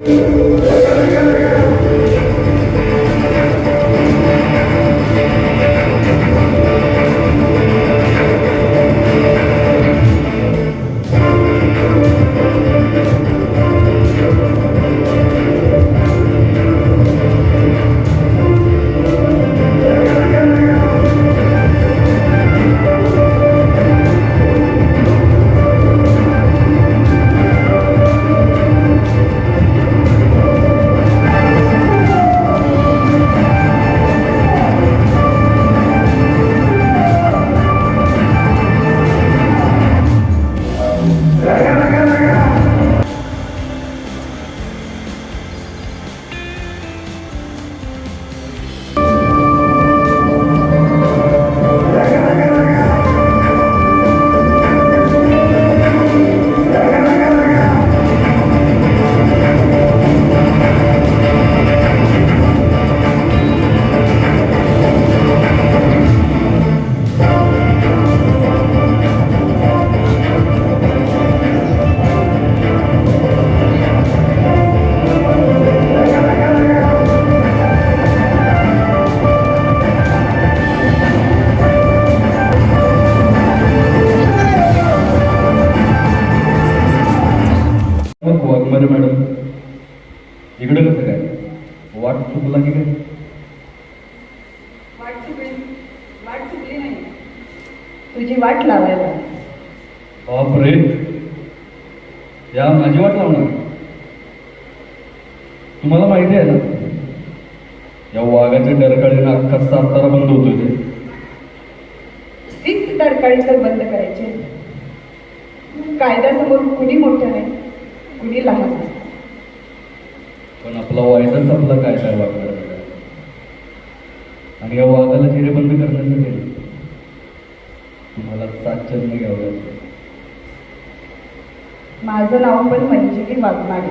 मग वाघमारे मॅडम. इकडं कसं काय? वाट चुकला की काय? वाट चुकली वाट चुकली नाही. तुझी वाट लावायला. बापरे. या माझी वाट लावणार? तुम्हाला माहिती आहे ना? या वाघाच्या डरकाळीनं अख्खा सातारा बंद होतोय ते. तीच तडकाळी तर बंद करायची. कायद्यासमोर कुणी मोठं नाही. कुणी लहान पण आपला वायदाच आपला काय काय वागणार आणि या वाघाला चिरे बंद करण्यासाठी तुम्हाला सात जन्म घ्यावं माझं नाव पण मंजिरी वाघमारे.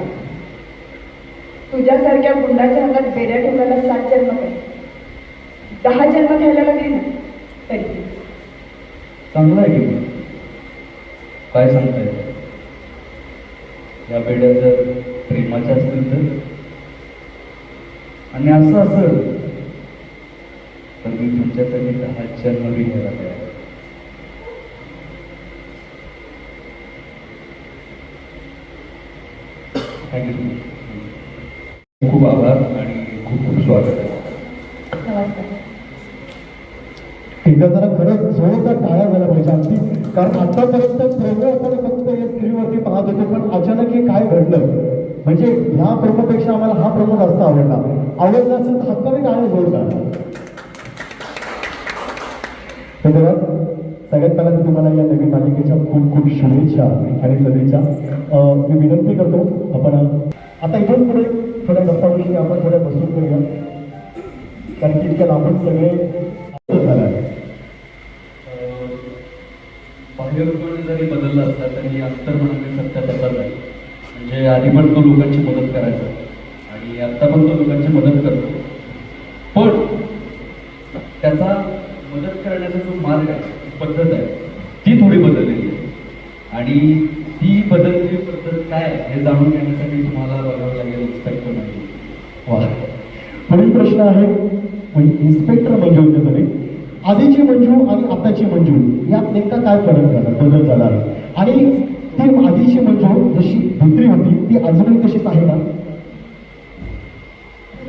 तुझ्यासारख्या गुंडाच्या हातात बेड्या ठेवायला सात जन्म काय दहा जन्म घ्यायला लागले ना? तरी. चांगलं आहे की काय सांगताय? या बेड्या जर प्रेमाच्या असतील तर आणि असं असं. तर मी तुमच्यासाठी दहा जन्म बी घ्यायला तयार थँक्यू खूप आभार आणि खूप खूप स्वागत आहे नमस्कार एकदा जरा खरंच जोरदार टाळ्या झाल्या पाहिजे अगदी कारण आतापर्यंत सर्व आपण फक्त या स्त्रीवरती पाहत होतो पण अचानक हे काय घडलं? म्हणजे ह्या प्रमोपेक्षा आम्हाला हा प्रमो जास्त आवडला. आवडला असेल तर हक्काने टाळ्या जोरदार धन्यवाद. सगळ्यात पहिला तर तुम्हाला या नवीन मालिकेच्या खूप खूप शुभेच्छा आणि सदिच्छा मी विनंती करतो आपण आता इथून पुढे थोड्या गप्पाविषयी आपण थोड्या बसून करूया कारण की इतक्या आपण सगळे झालं आहे. बाह्यरूपाने जरी बदलला असला तरी अंतर्मनाने सत्य तसाच आहे म्हणजे आधी पण तो लोकांची मदत करायचा आणि आता पण तो लोकांची मदत करतो. पण त्याचा मदत करण्याचा जो मार्ग आहे पद्धत आहे ती थोडी बदललेली आहे. आणि ती बदललेली पद्धत काय आहे हे जाणून घेण्यासाठी तुम्हाला बघावं लागेल इन्स्पेक्टर नाही वा पुढील प्रश्न आहे म्हणजे इन्स्पेक्टर म्हणजे होते तुम्ही आधीची मंजू आणि आताची मंजू यात नेमका काय फरक झाला? बदल झाला आहे. आणि ती आधीची मंजू जशी भित्री होती ती अजूनही तशीच आहे ना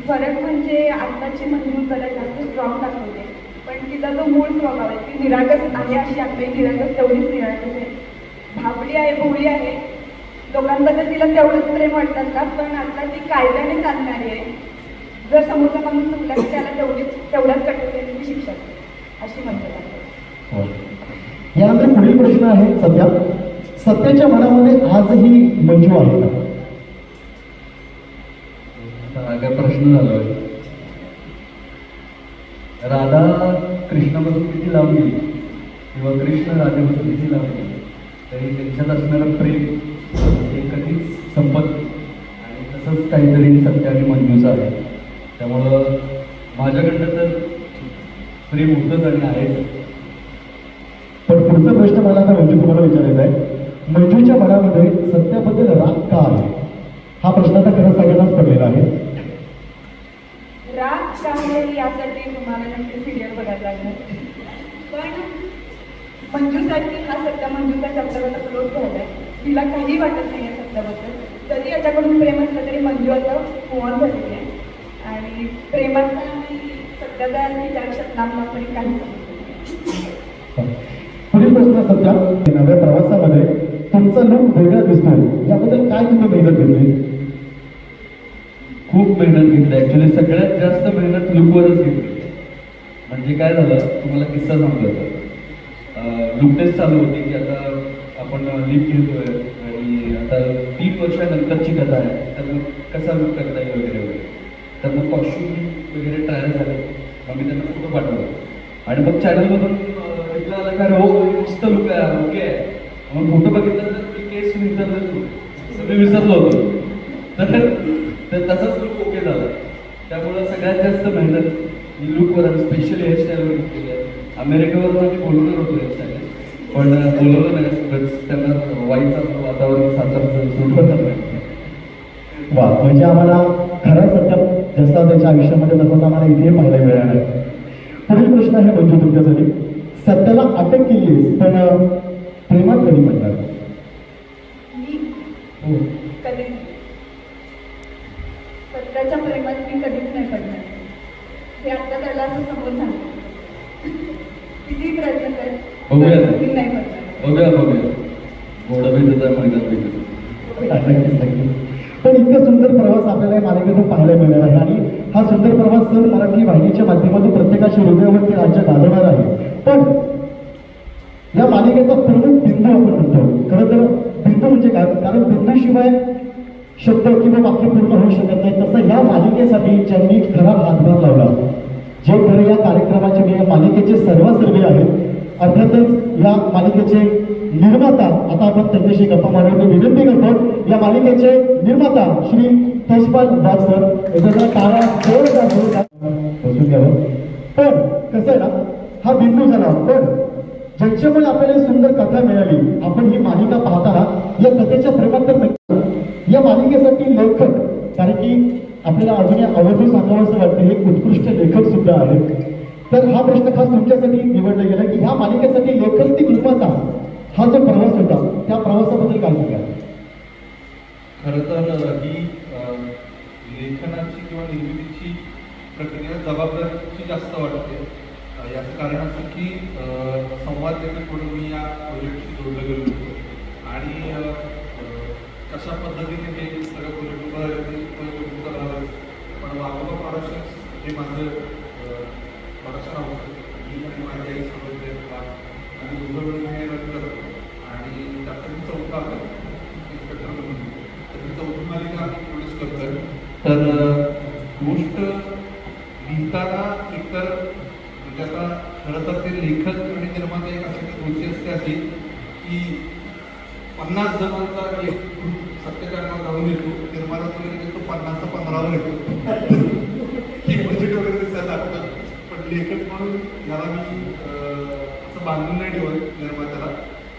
फरक म्हणजे आत्ताची मंजू जरा जास्त स्ट्रॉंग दाखवते. पण तिचा जो मूळ स्वभाव आहे ती निरागस आहे अशी आपली निरागस तेवढीच निरागस आहे. भाबडी आहे भोळी आहे. लोकांबद्दल तिला तेवढंच प्रेम वाटतात का? पण आता ती कायद्याने चालणारी आहे. जर समोरचा माणूस चुकला तर त्याला तेवढीच तेवढ्याच कठोर शिक्षा. अशी म्हणतात. हो. यानंतर पुढील प्रश्न आहे सध्या. सत्याच्या मनामध्ये आजही मंजू आहे का? हा प्रश्न झाला आहे. राधा कृष्णापासून किती लांब गेली? किंवा कृष्ण राधेपासून किती लांब गेली? तरी त्यांच्यात असणारं प्रेम हे कधीच संपत आणि तसंच काहीतरी सत्य आणि मंजूचं आहे. त्यामुळं माझ्याकडनं तर प्रेम होतंच आणि आहे पण पुढचा प्रश्न मला आता म्हणजे तुम्हाला विचारायचा आहे. मंजूच्या मनामध्ये सत्याबद्दल राग का आहे? हा प्रश्न आता खरंच सगळ्यांनाच पडलेला आहे. राग चांगले यासाठी तुम्हाला नंतर सिरियल बघायला लागणार. पण मंजूसाठी हा सत्ता मंजूचा शब्दाबद्दल क्लोज झाला आहे तिला काही वाटत नाही या शब्दाबद्दल. तरी याच्याकडून प्रेम असलं तरी मंजू आता ओव्हर झालेली आहे. आणि प्रेमाचा आयुष्यात लांब काही नाही पुढील प्रश्न सध्या नव्या प्रवासामध्ये तुमचा लुक वेगळा दिसतोय याबद्दल काय तुम्ही मेहनत घेतली? खूप मेहनत घेतली. ऍक्च्युली सगळ्यात जास्त मेहनत लुकवरच घेतली. म्हणजे काय झालं? तुम्हाला किस्सा सांगतो लुक टेस्ट चालू होती की आता आपण लिप घेतोय आणि आता तीन वर्षानंतरची कथा आहे. तर मग कसा लुक करता येईल वगैरे वगैरे. तर मग कॉस्ट्युम वगैरे ट्रायल झाले. मग मी त्यांना फोटो पाठवला आणि मग चॅनलमधून एकदा आला का रे, हो मस्त लुक आहे ओके. आहे मग फोटो बघितला तर मी केस विसरलो सगळे विसरलो होतो तर तसाच लुक ओके झाला. त्यामुळं सगळ्यात जास्त मेहनत मी लुकवर आणि स्पेशली हेअरस्टाईलवर घेतलेली आहे. अमेरिकेवर आम्ही बोलवणार होतो हेअरस्टाईल पण बोलवलं नाही. त्यांना वाईट वातावरण सातारचं सूट नाही वा म्हणजे आम्हाला खरा सत्य जसा त्याच्या आयुष्यामध्ये तसंच आम्हाला इथे पाहायला मिळालं. आहे पुढील प्रश्न आहे मंजू तुमच्यासाठी. सत्याला अटक केली पण प्रेमात कधी पडणार? मी हो. कधीच नाही. सत्याच्या प्रेमात मी कधीच नाही पडणार. हे आता त्याला असं समोर सांगतो किती प्रयत्न कर बघूया. बघूया बघूया. गोडा भेटत मैदान भेटत तर इतका सुंदर प्रवास आपल्याला या मालिकेतून पाहायला मिळणार आहे. आणि हा सुंदर प्रवास सर मराठी वाहिनीच्या माध्यमातून प्रत्येकाच्या हृदयावरती राज्य गाजवणार आहे. पण या मालिकेचा प्रमुख बिंदू आपण म्हणतो. खरं तर बिंदू म्हणजे काय? कारण बिंदूशिवाय शब्द किंवा वाक्य पूर्ण होऊ शकत नाही. तसं या मालिकेसाठी ज्यांनी खरा हातभार लावला जे खरं या कार्यक्रमाचे मालिकेचे या मालिकेचे आहेत अर्थातच या मालिकेचे निर्माता आता आपण त्यांच्याशी गप्पा मारण्याची विनंती करतो. या मालिकेचे निर्माता श्री तेजपाल वाघ सर. याचा टाळा बसून घ्यावं पण कसं आहे ना हा बिंदू झाला. पण ज्यांच्यामुळे आपल्याला सुंदर कथा मिळाली आपण ही मालिका पाहताना या कथेच्या प्रेमात तर या मालिकेसाठी लेखक कारण की आपल्याला अजूनही आवर्जून सांगावं असं वाटतं हे एक उत्कृष्ट लेखक सुद्धा आहेत. तर हा प्रश्न खास तुमच्यासाठी निवडला गेला की ह्या मालिकेसाठी लेखक ती निर्माता. हा जो प्रवास होता त्या प्रवासाबद्दल काय सांगा खरं तर ही लेखनाची किंवा निर्मितीची प्रक्रिया जबाबदारीची जास्त वाटते. याचं कारण असं की संवाद लेखकडून मी या प्रोजेक्टशी जोडलं गेलो होतो. आणि कशा पद्धतीने हे सगळं प्रोजेक्ट पण वाघोबा प्रोडक्शन्स हे माझं प्रॉडक्शन हाऊस मी आणि माझी आई समजले आणि दुसरं वेळी आणि त्याचं चौथा आहे. इन्स्पेक्टर म्हणून. तर चौथी मालिका प्रोड्यूस करतोय. तर गोष्ट लिहिताना एकतर म्हणजे आता खरं तर ते लेखक आणि निर्माते एक अशी गोष्टी असते अशी की पन्नास जणांचा एक सत्यकारणावर सत्याच्या जाऊन येतो. निर्माता वगैरे येतो पन्नासचा पंधरावर येतो की बजेट वगैरे दिसायला लागतं पण लेखक म्हणून याला मी असं बांधून नाही ठेवत निर्मात्याला.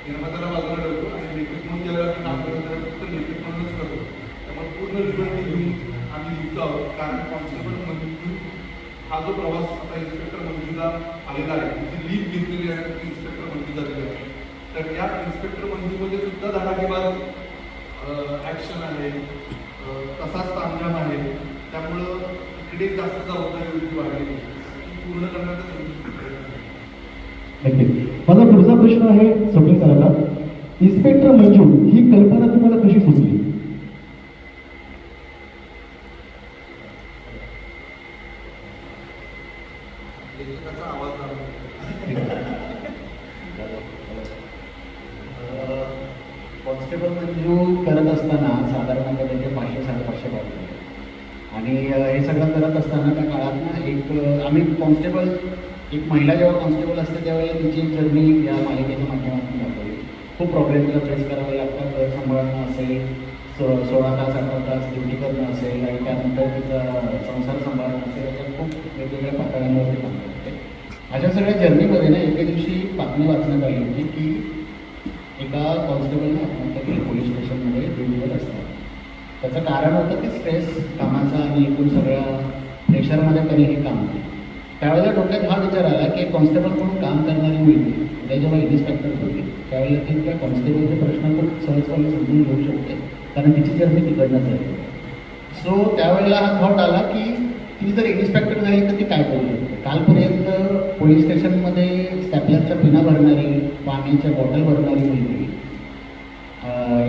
निर्मात्याला बाजूला ठेवतो आणि लेखक म्हणून ज्यावेळेला मी काम करतो फक्त लेखक म्हणूनच करतो. त्यामुळे पूर्ण लिबर्टी घेऊन आम्ही लिहितो आहोत. कारण कॉन्स्टेबल मंजू हा जो प्रवास आता इन्स्पेक्टर मंजूला आलेला आहे तिची लीड घेतलेली आहे ती इन्स्पेक्टर मंजू झालेली आहे. तर या इन्स्पेक्टर मंजूमध्ये सुद्धा धडाकेबाज ॲक्शन आहे तसाच तांजाम आहे. त्यामुळं इकडे जास्त जबाबदारी होती वाढलेली पूर्ण करण्याचा नक्कीच माझा पुढचा प्रश्न आहे स्वप्नील सरांना इन्स्पेक्टर मंजू ही कल्पना तुम्हाला कशी सुचली? कॉन्स्टेबल मंजू करत असताना साधारण आता त्याचे पाचशे साडेपाचशे पाहिजे आणि हे सगळं करत असताना त्या काळात ना एक आम्ही कॉन्स्टेबल एक महिला जेव्हा कॉन्स्टेबल असते त्यावेळेला तिची जर्नी या मालिकेच्या माध्यमातून दाखवली खूप प्रॉब्लेम तिला फेस करावे लागतात घर सांभाळणं असेल सो सोळा तास अठरा तास ड्युटी करणं असेल आणि त्यानंतर तिचा संसार सांभाळणं असेल तर खूप वेगवेगळ्या पातळ्यांवरती काम करते. अशा सगळ्या जर्नीमध्ये ना एके दिवशी बातमी वाचण्यात आली होती की एका कॉन्स्टेबलने आत्महत्या केली पोलीस स्टेशनमध्ये ड्युटीवर असतात. त्याचं कारण होतं की स्ट्रेस कामाचा आणि एकूण सगळ्या प्रेशरमध्ये त्यांनी हे काम केलं त्यावेळेला डोक्यात हा विचार आला की कॉन्स्टेबल म्हणून काम करणारी मुलगी उद्या म्हणजे जेव्हा इन्स्पेक्टर होती त्यावेळेला ती त्या कॉन्स्टेबलचे प्रश्न खूप सहजपणे समजून घेऊ शकते कारण तिची जर्नी तिकडनं आहे. सो त्यावेळेला हा थॉट आला की ती जर इन्स्पेक्टर झाली तर ती काय करू शकते? कालपर्यंत पोलीस स्टेशनमध्ये स्टॅपलरच्या पिना भरणारी पाण्याच्या बॉटल भरणारी मुलगी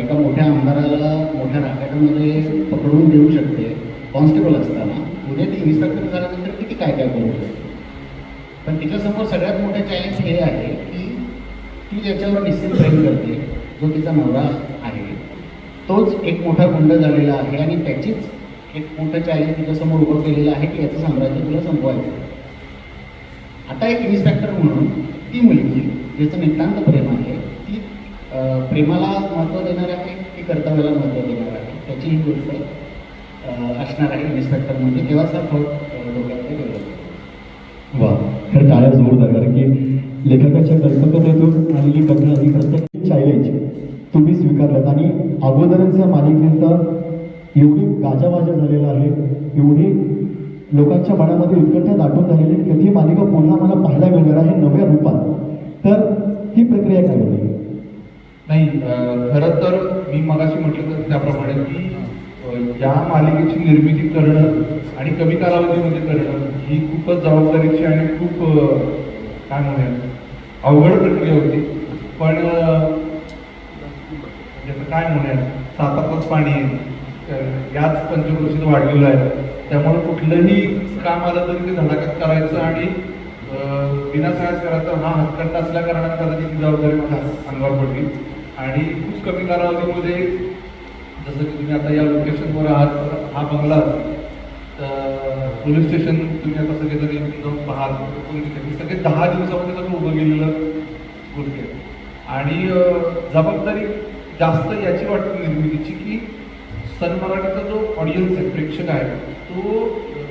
एका मोठ्या आमदाराला मोठ्या राकेटामध्ये पकडून देऊ शकते कॉन्स्टेबल असताना. उद्या ती इन्स्पेक्टर झाल्यानंतर किती काय काय करू शकते? पण तिच्यासमोर सगळ्यात मोठं चॅलेंज हे आहे की ती ज्याच्यावर निश्चित प्रेम करते जो तिचा नवरा आहे तोच एक मोठा गुंड झालेला आहे आणि त्याचीच एक मोठं चॅलेंज तिच्यासमोर उभं केलेलं आहे की याचं साम्राज्य तुला संपवायचं आता एक इन्स्पेक्टर म्हणून ती मुलगी ज्याचं नितांत प्रेम आहे ती प्रेमाला महत्त्व देणार आहे की कर्तव्याला महत्त्व देणार आहे? त्याची ही गोष्ट असणार आहे इन्स्पेक्टर म्हणजे तेव्हाच हा थॉट डोक्यात गेला वा. खरं टाळ्या जोरदार कारण की लेखकाच्या कल्पकतेतून आलेली कथा ही प्रत्येक चॅलेंज तुम्ही स्वीकारलात. आणि अगोदरच या मालिकेचा एवढी गाजावाजा झालेला आहे एवढी लोकांच्या मनामध्ये उत्कंठा दाटून झालेली की ती मालिका पुन्हा मला पाहायला मिळणार आहे नव्या रूपात. तर ही प्रक्रिया काय होती? नाही खरं तर मी मगाशी म्हटलं तर त्याप्रमाणे की या मालिकेची निर्मिती करणं आणि कमी कालावधीमध्ये करणं ही खूपच जबाबदारीची आणि खूप काय म्हणूया अवघड प्रक्रिया होती पण ज्याचं म्हणजे काय म्हणूया सातातच पाणी आहे. याच पंचक्रोशीत वाढलेलं आहे त्यामुळे कुठलंही काम आलं तरी ते धडाक्यात करायचं आणि अं, विनासायास करायचं हा हातखंड असल्या कारणाने कदाचित जबाबदारी माझ्या अंगावर पडली आणि खूप कमी कालावधीमध्ये जसं की तुम्ही आता या लोकेशनवर आहात हा बंगला तर पोलीस स्टेशन तुम्ही आता सगळेजण येऊन जाऊन पाहाल म्हणजे सगळे दहा दिवसामध्ये सगळं उभं गेलेलं गोष्टी आहे आणि जबाबदारी जास्त याची वाटते निर्मितीची की सन मराठीचा जो ऑडियन्स आहे प्रेक्षक आहे तो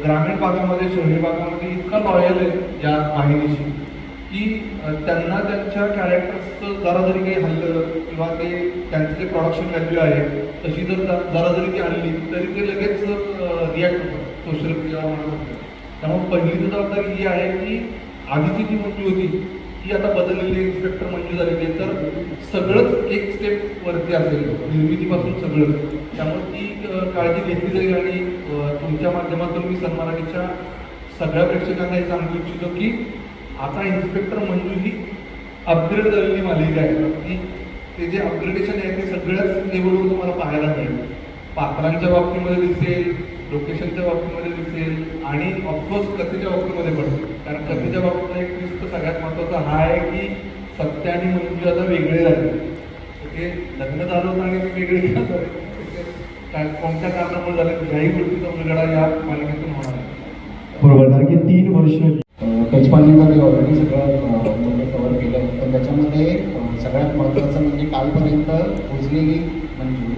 ग्रामीण भागामध्ये शहरी भागामध्ये इतका लॉयल आहे या वाहिनीशी की त्यांना त्यांच्या कॅरेक्टर्सचं जरा जरी काही हल्लं किंवा ते त्यांचं जे प्रोडक्शन व्हॅल्यू आहे तशी जर जरा जरी ती आणली तरी ते लगेच रिॲक्ट होतं सोशल मीडियावर त्यामुळे पहिली जबाबदारी ही आहे की आधीची जी म्हटली होती ती आता बदललेली इन्स्पेक्टर मंजूर झालेली आहे. तर सगळंच एक स्टेप वरती असेल निर्मितीपासून सगळं त्यामुळे ती काळजी घेतली जाईल आणि तुमच्या माध्यमातून मी सन्मानाच्या सगळ्या प्रेक्षकांना हे सांगू इच्छितो की आता इन्स्पेक्टर मंजू ही अपग्रेड झालेली मालिका आहे. की ते जे अपग्रेडेशन आहे ते सगळ्याच लेवलवर तुम्हाला पाहायला मिळेल. पात्रांच्या बाबतीमध्ये दिसेल लोकेशनच्या बाबतीमध्ये दिसेल आणि ऑफकोर्स कथेच्या बाबतीमध्ये पण. कारण कथेच्या बाबतीत एक ट्विस्ट सगळ्यात महत्त्वाचा हा आहे की सत्य आणि मंजू आता वेगळे झाले. ते लग्न झालं होतं आणि वेगळे काय कोणत्या कारणामुळे झाले? ह्याही गोष्टीचा उलगडा या मालिकेतून होणार बरोबर. कारण की तीन वर्ष तेजपालने तर ऑलरेडी सगळं कव्हर म्हणजे केलं. आहे पण त्याच्यामध्ये सगळ्यात महत्त्वाचं म्हणजे कालपर्यंत पोचलेली म्हणजे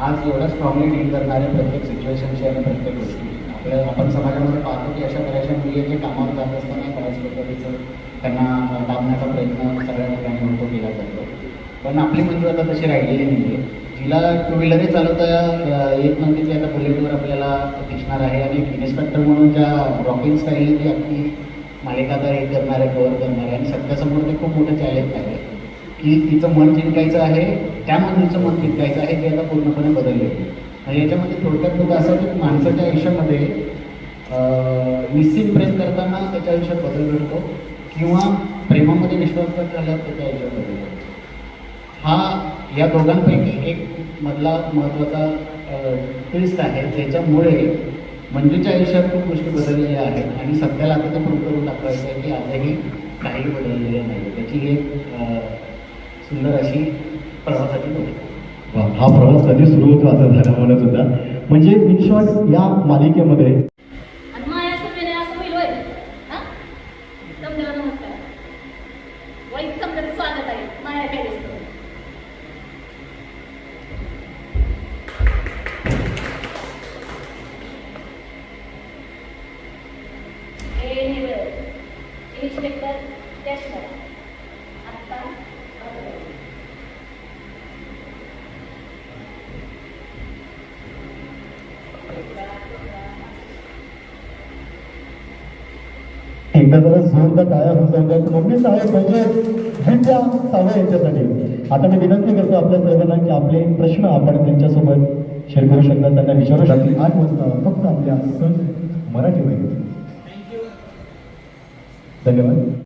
आज एवढ्या स्ट्रॉंगली डील करणाऱ्या प्रत्येक सिच्युएशनशी आणि प्रत्येक गोष्टी. आपल्या आपण समाजामध्ये पाहतो की अशा बऱ्याचशा मुली जे कामावर जात असताना बऱ्याच पद्धतीचं त्यांना अं, दाबण्याचा प्रयत्न सगळ्या ठिकाणी होतो केला जातो. पण आपली मंजूर आता तशी राहिलेली नाही आहे जिला टू व्हीलरही चालवता येत नव्हती ती आता बुलेटवर आपल्याला दिसणार आहे. आणि इन्स्पेक्टर म्हणून ज्या रॉकिंग स्टाईलने ती अगदी मालिका हे करणार आहे कव्हर करणार आहे आणि सगळ्यासमोर ते खूप मोठं चॅलेंज आहे की तिचं मन जिंकायचं आहे त्या मुलीचं मन जिंकायचं आहे की आता पूर्णपणे बदलले आणि याच्यामध्ये थोडक्यात लोक असं की माणसाच्या आयुष्यामध्ये निश्चित प्रेम करताना त्याच्या आयुष्यात बदल घडतो किंवा प्रेमामध्ये विश्वासघात झाल्यावर त्याच्या आयुष्यात बदल घडतो. हा या दोघांपैकी एक मधला महत्त्वाचा ट्विस्ट आहे ज्याच्यामुळे मंजूच्या आयुष्यात खूप गोष्टी बदललेल्या आहेत आणि सध्याला आता ते प्रूव्ह करून दाखवायचं आहे की आजही काही बदललेलं नाही. त्याची ही एक सुंदर अशी प्रवासाची गोष्ट आहे. वा, हा प्रवास कधी सुरू होतो असं झालं म्हणत होता. म्हणजे इन शॉर्ट या मालिकेमध्ये आणि माया एकदा जरा जोरदार टाळ्या होऊन जाऊ मम्मी साहेब म्हणजे विद्या सावळे यांच्यासाठी. आता मी विनंती करतो आपल्या सर्वांना की आपले प्रश्न आपण त्यांच्यासोबत शेअर करू शकता. त्यांना विचारू शकता. आठ वाजता फक्त आपल्या सण मराठी धन्यवाद.